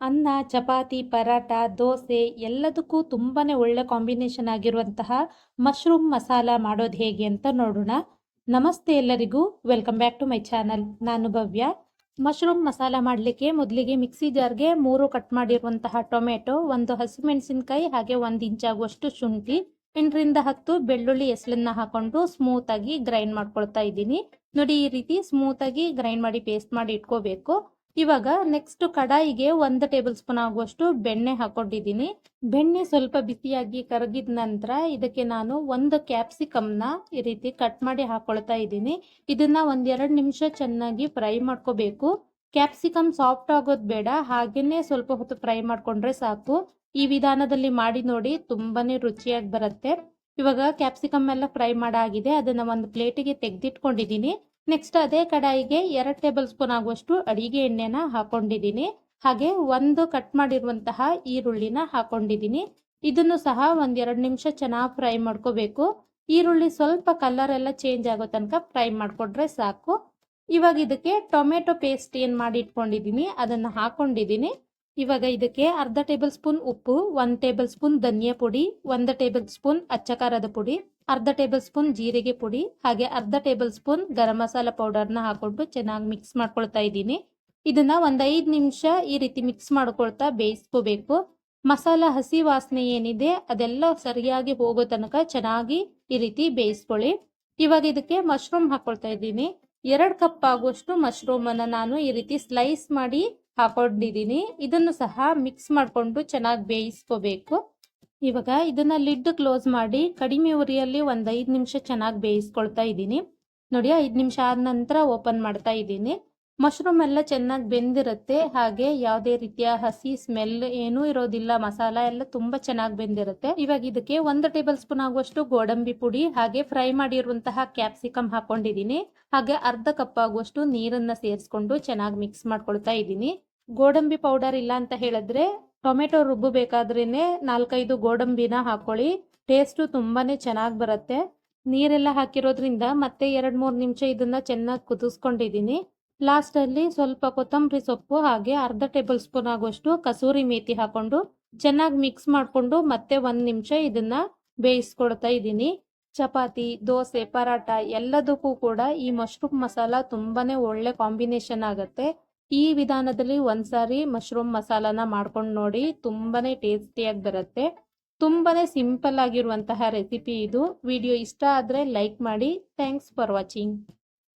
ಅನ್ನ, ಚಪಾತಿ ಪರಾಟ ದೋಸೆ ಎಲ್ಲದಕ್ಕೂ ತುಂಬಾ ಒಳ್ಳೆ ಕಾಂಬಿನೇಷನ್ ಆಗಿರುವಂತಹ ಮಶ್ರೂಮ್ ಮಸಾಲ ಮಾಡೋದು ಹೇಗೆ ಅಂತ ನೋಡೋಣ. ನಮಸ್ತೆ ಎಲ್ಲರಿಗೂ. Welcome back to my channel ನಾನು ಭವ್ಯ. ಮಶ್ರೂಮ್ ಮಸಾಲ ಮಾಡಲಿಕ್ಕೆ ಮೊದಲಿಗೆ ಮಿಕ್ಸಿ ಜಾರ್ಗೆ ಮೂರು ಕಟ್ ಮಾಡಿರುವಂತಹ ಟೊಮೆಟೊ, ಒಂದು ಹಸಿಮೆಣಸಿನಕಾಯಿ ಹಾಗೆ ಒಂದು ಇಂಚಾಗುವಷ್ಟು ಶುಂಠಿ, ಎಂಟರಿಂದ ಹತ್ತು ಬೆಳ್ಳುಳ್ಳಿ ಎಸಲನ್ನ ಹಾಕೊಂಡು ಸ್ಮೂತ್ ಆಗಿ ಗ್ರೈಂಡ್ ಮಾಡ್ಕೊಳ್ತಾ ಇದ್ದೀನಿ. ನೋಡಿ ಈ ರೀತಿ ಸ್ಮೂತ್ ಆಗಿ ಗ್ರೈಂಡ್ ಮಾಡಿ ಪೇಸ್ಟ್ ಮಾಡಿ ಇಟ್ಕೋಬೇಕು. ಇವಾಗ ನೆಕ್ಸ್ಟ್ ಕಡಾಯಿಗೆ ಒಂದು ಟೇಬಲ್ ಸ್ಪೂನ್ ಆಗುವಷ್ಟು ಬೆಣ್ಣೆ ಹಾಕೊಂಡಿದ್ದೀನಿ. ಬೆಣ್ಣೆ ಸ್ವಲ್ಪ ಬಿಸಿಯಾಗಿ ಕರಗಿದ ನಂತರ ಇದಕ್ಕೆ ನಾನು ಒಂದು ಕ್ಯಾಪ್ಸಿಕಮ್ನ ಈ ರೀತಿ ಕಟ್ ಮಾಡಿ ಹಾಕೊಳ್ತಾ ಇದ್ದೀನಿ. ಇದನ್ನ ಒಂದೆರಡು ನಿಮಿಷ ಚೆನ್ನಾಗಿ ಫ್ರೈ ಮಾಡ್ಕೋಬೇಕು. ಕ್ಯಾಪ್ಸಿಕಮ್ ಸಾಫ್ಟ್ ಆಗೋದು ಬೇಡ, ಹಾಗೇನೆ ಸ್ವಲ್ಪ ಹೊತ್ತು ಫ್ರೈ ಮಾಡ್ಕೊಂಡ್ರೆ ಸಾಕು. ಈ ವಿಧಾನದಲ್ಲಿ ಮಾಡಿ ನೋಡಿ ತುಂಬಾನೇ ರುಚಿಯಾಗಿ ಬರುತ್ತೆ. ಇವಾಗ ಕ್ಯಾಪ್ಸಿಕಮ್ ಎಲ್ಲ ಫ್ರೈ ಮಾಡಾಗಿದೆ, ಅದನ್ನ ಒಂದು ಪ್ಲೇಟಿಗೆ ತೆಗೆದಿಟ್ಕೊಂಡಿದ್ದೀನಿ. ನೆಕ್ಸ್ಟ್ ಅದೇ ಕಡಾಯಿಗೆ ಎರಡು ಟೇಬಲ್ ಸ್ಪೂನ್ ಆಗುವಷ್ಟು ಅಡಿಗೆ ಎಣ್ಣೆನ ಹಾಕೊಂಡಿದ್ದೀನಿ. ಹಾಗೆ ಒಂದು ಕಟ್ ಮಾಡಿರುವಂತಹ ಈರುಳ್ಳಿನ ಹಾಕೊಂಡಿದ್ದೀನಿ. ಇದನ್ನು ಸಹ ಒಂದ್ ಎರಡು ನಿಮಿಷ ಚೆನ್ನಾಗಿ ಫ್ರೈ ಮಾಡ್ಕೋಬೇಕು. ಈರುಳ್ಳಿ ಸ್ವಲ್ಪ ಕಲರ್ ಎಲ್ಲ ಚೇಂಜ್ ಆಗೋ ತನಕ ಫ್ರೈ ಮಾಡ್ಕೊಂಡ್ರೆ ಸಾಕು. ಇವಾಗ ಇದಕ್ಕೆ ಟೊಮೆಟೊ ಪೇಸ್ಟ್ ಏನ್ ಮಾಡಿ ಇಟ್ಕೊಂಡಿದ್ದೀನಿ ಅದನ್ನ ಹಾಕೊಂಡಿದ್ದೀನಿ. ಇವಾಗ ಇದಕ್ಕೆ ಅರ್ಧ ಟೇಬಲ್ ಸ್ಪೂನ್ ಉಪ್ಪು, ಒಂದು ಟೇಬಲ್ ಸ್ಪೂನ್ ಧನಿಯಾ ಪುಡಿ, ಒಂದು ಟೇಬಲ್ ಸ್ಪೂನ್ ಅಚ್ಚಕಾರದ ಪುಡಿ. ಅರ್ಧ ಟೇಬಲ್ ಸ್ಪೂನ್ ಜೀರಿಗೆ ಪುಡಿ ಹಾಗೆ ಅರ್ಧ ಟೇಬಲ್ ಸ್ಪೂನ್ ಗರಂ ಮಸಾಲ ಪೌಡರ್ನ ಹಾಕೊಂಡು ಚೆನ್ನಾಗಿ ಮಿಕ್ಸ್ ಮಾಡ್ಕೊಳ್ತಾ ಇದ್ದೀನಿ. ಇದನ್ನ ಒಂದ್ ಐದು ನಿಮಿಷ ಈ ರೀತಿ ಮಿಕ್ಸ್ ಮಾಡ್ಕೊಳ್ತಾ ಬೇಯಿಸ್ಕೋಬೇಕು. ಮಸಾಲ ಹಸಿ ವಾಸನೆ ಏನಿದೆ ಅದೆಲ್ಲ ಸರಿಯಾಗಿ ಹೋಗೋ ತನಕ ಚೆನ್ನಾಗಿ ಈ ರೀತಿ ಬೇಯಿಸ್ಕೊಳ್ಳಿ. ಇವಾಗ ಇದಕ್ಕೆ ಮಶ್ರೂಮ್ ಹಾಕೊಳ್ತಾ ಇದ್ದೀನಿ. ಎರಡ್ ಕಪ್ ಆಗುವಷ್ಟು ಮಶ್ರೂಮ್ ಅನ್ನ ನಾನು ಈ ರೀತಿ ಸ್ಲೈಸ್ ಮಾಡಿ ಹಾಕೊಂಡಿದ್ದೀನಿ. ಇದನ್ನು ಸಹ ಮಿಕ್ಸ್ ಮಾಡಿಕೊಂಡು ಚೆನ್ನಾಗಿ ಬೇಯಿಸ್ಕೋಬೇಕು. ಇವಾಗ ಇದನ್ನ ಲಿಡ್ ಕ್ಲೋಸ್ ಮಾಡಿ ಕಡಿಮೆ ಉರಿಯಲ್ಲಿ ಒಂದ್ ಐದು ನಿಮಿಷ ಚೆನ್ನಾಗಿ ಬೇಯಿಸ್ಕೊಳ್ತಾ ಇದ್ದೀನಿ. ನೋಡಿ, ಐದು ನಿಮಿಷ ಆದ ನಂತರ ಓಪನ್ ಮಾಡ್ತಾ ಇದ್ದೀನಿ. ಮಶ್ರೂಮ್ ಎಲ್ಲ ಚೆನ್ನಾಗಿ ಬೆಂದಿರುತ್ತೆ. ಹಾಗೆ ಯಾವುದೇ ರೀತಿಯ ಹಸಿ ಸ್ಮೆಲ್ ಏನೂ ಇರೋದಿಲ್ಲ. ಮಸಾಲ ಎಲ್ಲ ತುಂಬಾ ಚೆನ್ನಾಗಿ ಬೆಂದಿರುತ್ತೆ. ಇವಾಗ ಇದಕ್ಕೆ ಒಂದು ಟೇಬಲ್ ಸ್ಪೂನ್ ಆಗುವಷ್ಟು ಗೋಡಂಬಿ ಪುಡಿ, ಹಾಗೆ ಫ್ರೈ ಮಾಡಿರುವಂತಹ ಕ್ಯಾಪ್ಸಿಕಮ್ ಹಾಕೊಂಡಿದ್ದೀನಿ. ಹಾಗೆ ಅರ್ಧ ಕಪ್ ಆಗುವಷ್ಟು ನೀರನ್ನ ಸೇರಿಸ್ಕೊಂಡು ಚೆನ್ನಾಗಿ ಮಿಕ್ಸ್ ಮಾಡ್ಕೊಳ್ತಾ ಇದ್ದೀನಿ. ಗೋಡಂಬಿ ಪೌಡರ್ ಇಲ್ಲ ಅಂತ ಹೇಳಿದ್ರೆ ಟೊಮೆಟೊ ರುಬ್ಬಬೇಕಾದ್ರೇ ನಾಲ್ಕೈದು ಗೋಡಂಬಿನ ಹಾಕೊಳ್ಳಿ. ಟೇಸ್ಟು ತುಂಬಾನೇ ಚೆನ್ನಾಗಿ ಬರುತ್ತೆ. ನೀರೆಲ್ಲ ಹಾಕಿರೋದ್ರಿಂದ ಮತ್ತೆ ಎರಡು ಮೂರು ನಿಮಿಷ ಇದನ್ನ ಚೆನ್ನಾಗಿ ಕುದಿಸ್ಕೊಂಡಿದ್ದೀನಿ ಲಾಸ್ಟಲ್ಲಿ ಸ್ವಲ್ಪ ಕೊತ್ತಂಬರಿ ಸೊಪ್ಪು ಹಾಗೆ ಅರ್ಧ ಟೇಬಲ್ ಸ್ಪೂನ್ ಆಗುವಷ್ಟು ಕಸೂರಿ ಮೇಥಿ ಹಾಕೊಂಡು ಚೆನ್ನಾಗಿ ಮಿಕ್ಸ್ ಮಾಡಿಕೊಂಡು ಮತ್ತೆ ಒಂದು ನಿಮಿಷ ಇದನ್ನ ಬೇಯಿಸ್ಕೊಡ್ತಾ ಇದ್ದೀನಿ ಚಪಾತಿ, ದೋಸೆ ಪರಾಟ ಎಲ್ಲದಕ್ಕೂ ಕೂಡ ಈ ಮಶ್ರೂಮ್ ಮಸಾಲ ತುಂಬಾನೇ ಒಳ್ಳೆ ಕಾಂಬಿನೇಷನ್ ಆಗುತ್ತೆ. ಈ ವಿಧಾನದಲ್ಲಿ ಒಂದ್ಸಾರಿ ಮಶ್ರೂಮ್ ಮಸಾಲಾನ ಮಾಡ್ಕೊಂಡು ನೋಡಿ ತುಂಬಾನೇ ಟೇಸ್ಟಿಯಾಗಿ ಬರುತ್ತೆ. ತುಂಬಾನೇ ಸಿಂಪಲ್ ಆಗಿರುವಂತಹ ರೆಸಿಪಿ ಇದು. ವಿಡಿಯೋ ಇಷ್ಟ ಆದ್ರೆ ಲೈಕ್ ಮಾಡಿ. Thanks for watching.